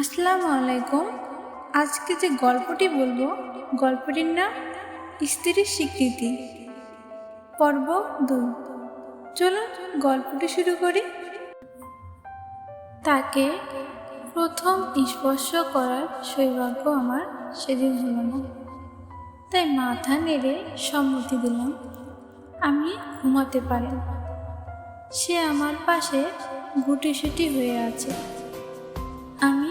আসসালামু আলাইকুম। আজকে যে গল্পটি বলব, গল্পটির নাম স্ত্রীর স্বীকৃতি। পর্ব দুই। চলুন গল্পটি শুরু করি। তাকে প্রথম স্পর্শ করার সৌভাগ্য আমার সেদিন হলো না। তাই মাথা নেড়ে সম্মতি দিলাম, আমি ঘুমাতে পারি। সে আমার পাশে গুটিসুটি হয়ে আছে। আমি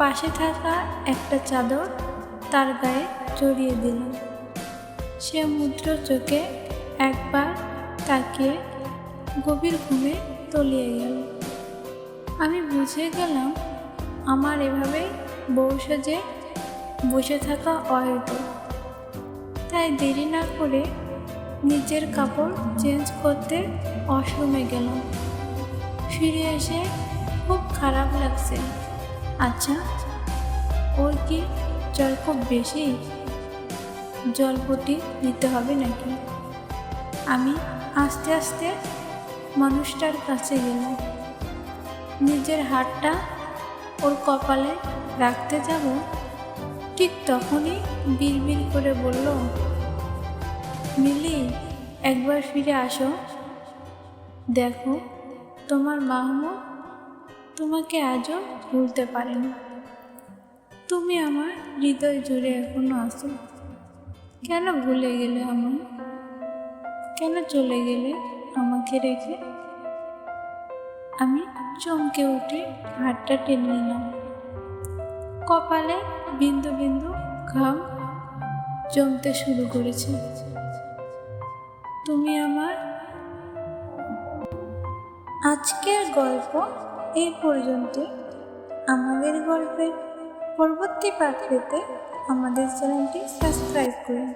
পাশে থাকা একটা চাদর তার গায়ে জড়িয়ে দিল। সে মুদ্র চোখে একবার তাকিয়ে গভীর ঘুমে তলিয়ে গেল। আমি বুঝে গেলাম, আমার এভাবে বউ সাজে বসে থাকা অহেত তাই দেরি না করে নিজের কাপড় চেঞ্জ করতে ওয়াশরুমে গেলাম। ফিরে এসে খুব খারাপ লাগছে। আচ্ছা ওর কি জল খুব বেশি? জলপটি দিতে হবে নাকি? আমি আস্তে আস্তে মানুষটার কাছে গেলাম। নিজের হাতটা ওর কপালে রাখতে যাব? ঠিক তখনই বিড়বিড় করে বলল, মিলি, একবার ফিরে আসো। দেখো, তোমার মাহমুদ তোমাকে আজও ভুলতে পারেনি। তুমি আমার হৃদয় জুড়ে এখনও আসো কেন ভুলে গেলে আমার কেন চলে গেলে আমাকে রেখে? আমি চমকে উঠে হাতটা টেনে নিলাম। কপালে বিন্দু বিন্দু ঘাম জমতে শুরু করেছে। তুমি আমার আজকের গল্প এই পর্যন্ত আমাদের গল্পের পরবর্তী পাঠ পেতে আমাদের চ্যানেলটি সাবস্ক্রাইব করুন।